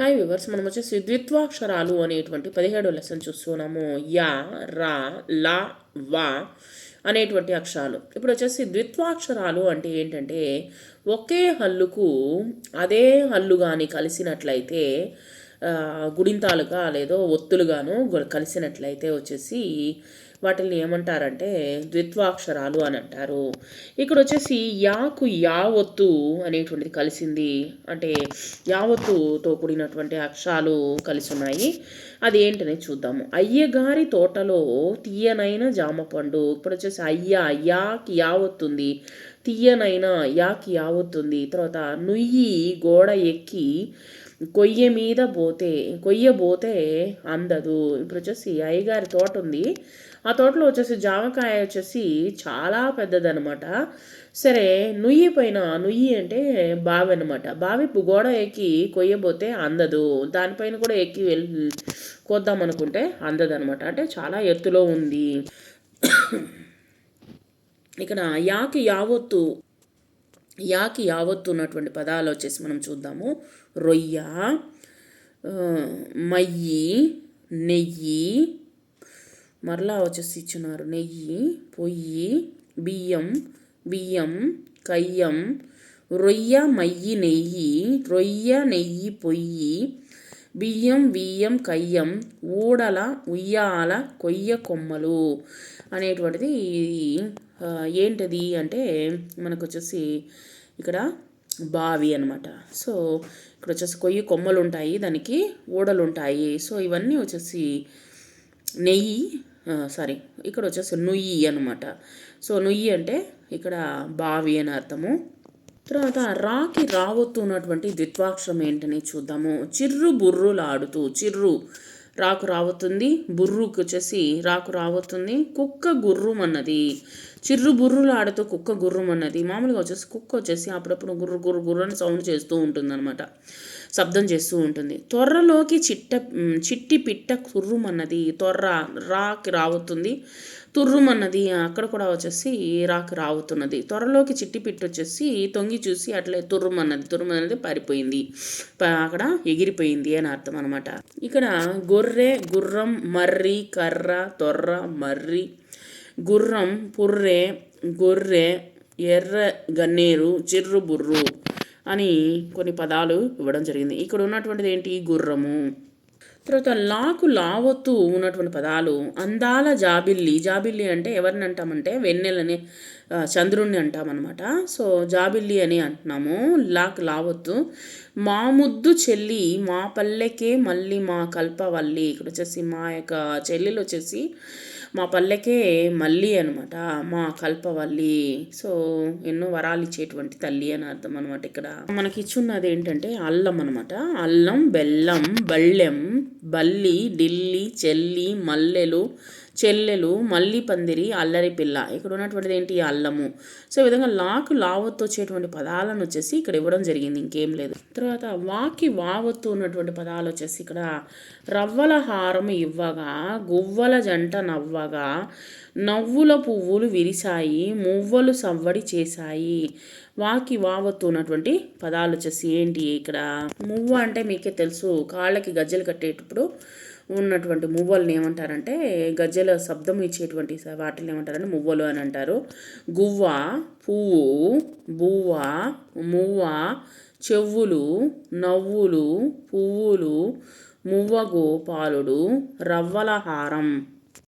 Hi viewers మనం వచ్చేసి ద్విత్వాక్షరాలు అనేటువంటి పదిహేడో లెసన్ చూస్తున్నాము. యా రా లా వా అనేటువంటి అక్షరాలు. ఇప్పుడు వచ్చేసి ద్విత్వాక్షరాలు అంటే ఏంటంటే ఒకే హల్లుకు అదే హల్లు కానీ కలిసినట్లయితే గుడింతాలుగా లేదో ఒత్తులుగాను కలిసినట్లయితే వచ్చేసి వాటిని ఏమంటారంటే ద్విత్వాక్షరాలు అని అంటారు. ఇక్కడ వచ్చేసి యాకు యావత్తు అనేటువంటిది కలిసింది. అంటే యావత్తుతో కూడినటువంటి అక్షరాలు కలిసి ఉన్నాయి అది ఏంటనే చూద్దాము. అయ్యగారి తోటలో తీయనైన జామ పండు ఇప్పుడు వచ్చేసి అయ్యా యాకి యావత్తుంది తీయనైన యాకి యావత్తుంది తర్వాత నుయ్యి గోడ ఎక్కి కొయ్య మీద పోతే కొయ్య పోతే అందదు. ఇప్పుడు వచ్చేసి అయ్యగారి తోట ఉంది. ఆ తోటలో వచ్చేసి జామకాయ వచ్చేసి చాలా పెద్దదనమాట. సరే నుయ్యి పైన నుయ్యి అంటే బావి అనమాట బావి గోడ ఎక్కి కొయ్యబోతే అందదు. దానిపైన కూడా ఎక్కి వెళ్ళి కోద్దాం అనుకుంటే అందదనమాట. అంటే చాలా ఎత్తులో ఉంది. ఇక్కడ యాకి యావత్తు యాకి యావత్తు ఉన్నటువంటి పదాలు వచ్చేసి మనం చూద్దాము. రొయ్య మయ్యి నెయ్యి మరలా వచ్చేసి ఇచ్చినారు నెయ్యి పొయ్యి బియ్యం బియ్యం కయ్యం రొయ్య మయ్యి నెయ్యి రొయ్య నెయ్యి పొయ్యి బియ్యం బియ్యం కయ్యం ఊడల ఉయ్యాల కొయ్య కొమ్మలు అనేటువంటిది ఏంటిది అంటే మనకు వచ్చేసి ఇక్కడ బావి అనమాట సో ఇక్కడ వచ్చేసి కొయ్యి కొమ్మలు ఉంటాయి దానికి ఓడలు ఉంటాయి సో ఇవన్నీ వచ్చేసి నెయ్యి సారీ ఇక్కడ వచ్చేసి నుయ్యి అనమాట సో నుయ్యి అంటే ఇక్కడ బావి అని అర్థము. తర్వాత రాకి రావొత్తు ఉన్నటువంటి ద్విత్వాక్షరం ఏంటని చూద్దాము. చిర్రు బుర్రులాడుతూ చిర్రు రాకు రావుతుంది బుర్రుకు వచ్చేసి రాకు రావుతుంది కుక్క గుర్రం అన్నది చిర్రు బుర్రులు ఆడుతూ కుక్క గుర్రం అన్నది. మామూలుగా వచ్చేసి కుక్క వచ్చేసి అప్పుడప్పుడు గుర్రు గుర్రు గుర్రు అని సౌండ్ చేస్తూ ఉంటుందన్నమాట. శబ్దం చేస్తూ ఉంటుంది. త్వరలోకి చిట్ట చిట్టి పిట్ట కుర్రుమన్నది త్వర రాకి రావుతుంది తుర్రుమన్నది అక్కడ కూడా వచ్చేసి రాకి రావుతున్నది త్వరలోకి చిట్టి పిట్ట వచ్చేసి తొంగి చూసి అట్లే తుర్రుమన్నది తుర్రుమన్నది పారిపోయింది. అక్కడ ఎగిరిపోయింది అని అర్థం అనమాట ఇక్కడ గొర్రె గుర్రం మర్రి కర్ర తొర్ర మర్రి గుర్రం పుర్రె గొర్రె ఎర్ర గన్నేరు చిర్రు బుర్రు అని కొన్ని పదాలు ఇవ్వడం జరిగింది. ఇక్కడ ఉన్నటువంటిది ఏంటి? గుర్రము. తర్వాత లాకు లావత్తు ఉన్నటువంటి పదాలు అందాల జాబిల్లి. జాబిల్లి అంటే ఎవరిని అంటామంటే వెన్నెలని చంద్రుణ్ణి అంటామన్నమాట. సో జాబిల్లి అని అంటున్నాము. లాక్ లావత్తు. మా ముద్దు చెల్లి మా పల్లెకే మళ్ళీ మా కల్పవల్లి. ఇక్కడ వచ్చేసి మా యొక్క చెల్లెలు వచ్చేసి మా పల్లెకే మల్లి అనమాట మా కల్పవల్లి. సో ఎన్నో వరాలు ఇచ్చేటువంటి తల్లి అని అర్థం అనమాట ఇక్కడ. మనకి ఇచ్చున్నది ఏంటంటే అల్లం అనమాట అల్లం బెల్లం బళ్ళెం బల్లి ఢిల్లీ చెల్లి మల్లెలు చెల్లెలు మల్లి పందిరి అల్లరి పిల్ల. ఇక్కడ ఉన్నటువంటిది ఏంటి? అల్లము. సో ఈ విధంగా లాకు లావత్తు వచ్చేటువంటి పదాలను వచ్చేసి ఇక్కడ ఇవ్వడం జరిగింది. ఇంకేం లేదు. తర్వాత వాకి వావత్తు ఉన్నటువంటి పదాలు వచ్చేసి ఇక్కడ రవ్వల హారం ఇవ్వగా గువ్వల జంట నవ్వగా నవ్వుల పువ్వులు విరిశాయి మువ్వలు సవ్వడి చేశాయి. వాకి వావత్తు ఉన్నటువంటి పదాలు వచ్చేసి ఏంటి ఇక్కడ? మువ్వ అంటే మీకే తెలుసు. కాళ్ళకి గజ్జలు కట్టేటప్పుడు ఉన్నటువంటి మువ్వల్ని ఏమంటారంటే గజ్జల శబ్దం ఇచ్చేటువంటి వాటిని ఏమంటారంటే మువ్వలు అని అంటారు. గువ్వ పువ్వు బువ్వ మువ్వ చెవులు నవ్వులు పువ్వులు మువ్వ గోపాలుడు రవ్వల హారం.